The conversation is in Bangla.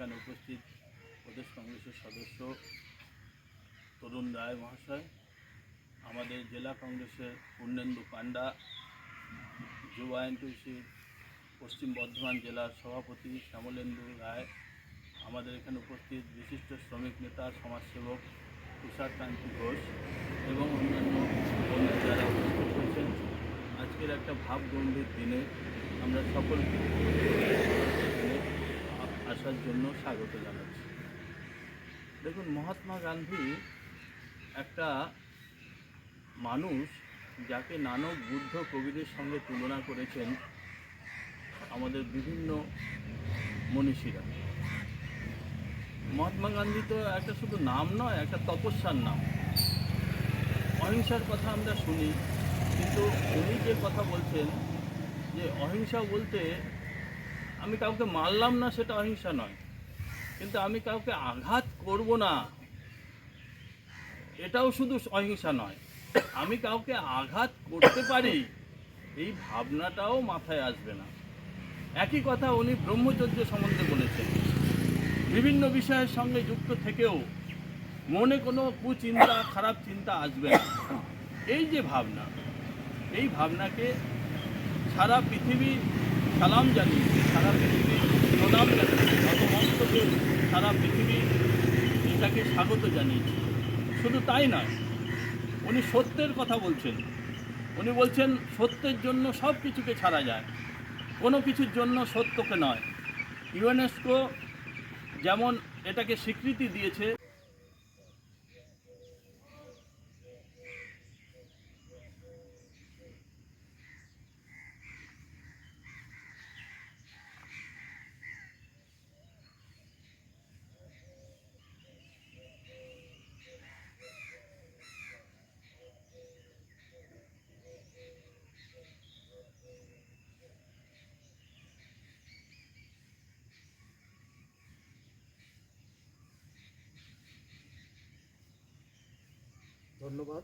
এখানে উপস্থিত প্রদেশ কংগ্রেসের সদস্য তরুণ রায় মহাশয়, আমাদের জেলা কংগ্রেসের পূর্ণেন্দু পান্ডা যুব আইনটুসি পশ্চিম বর্ধমান জেলার সভাপতি শ্যামলেন্দু রায়, আমাদের এখানে উপস্থিত বিশিষ্ট শ্রমিক নেতা, সমাজসেবক তুষার কান্তি ঘোষ এবং অন্যান্য বন্ধু যারা উপস্থিত আজকের একটা ভাবগম্ভীর দিনে আমরা সকলকে আসার জন্য স্বাগত জানাচ্ছি। দেখুন, মহাত্মা গান্ধী একটা মানুষ যাকে নানক বুদ্ধ কবিদের সঙ্গে তুলনা করেছেন আমাদের বিভিন্ন মনীষীরা। মহাত্মা গান্ধী তো একটা শুধু নাম নয়, একটা তপস্যার নাম। অহিংসার কথা আমরা শুনি, কিন্তু উনি যে কথা বলছেন, যে অহিংসা বলতে আমি কাউকে মারলাম না সেটা অহিংসা নয়। কিন্তু আমি কাউকে আঘাত করব না, এটাও শুধু অহিংসা নয়। আমি কাউকে আঘাত করতে পারি, এই ভাবনাটাও মাথায় আসবে না। একই কথা উনি ব্রহ্মচর্য সম্বন্ধে বলেছেন। বিভিন্ন বিষয়ের সঙ্গে যুক্ত থেকেও মনে কোনো কুচিন্তা, খারাপ চিন্তা আসবে না। এই যে ভাবনা, এই ভাবনাকে সারা পৃথিবী সালাম জানিয়েছে, সারা পৃথিবী প্রণাম জানিয়েছে নতমস্তকে সারা পৃথিবী এটাকে স্বাগত জানিয়েছে। শুধু তাই নয়, উনি সত্যের কথা বলছেন। উনি বলছেন, সত্যের জন্য সব কিছুকে ছাড়া যায়। কোনো কিছুর জন্য সত্যকে নয়। ইউনেস্কো যেমন এটাকে স্বীকৃতি দিয়েছে ধন্যবাদ।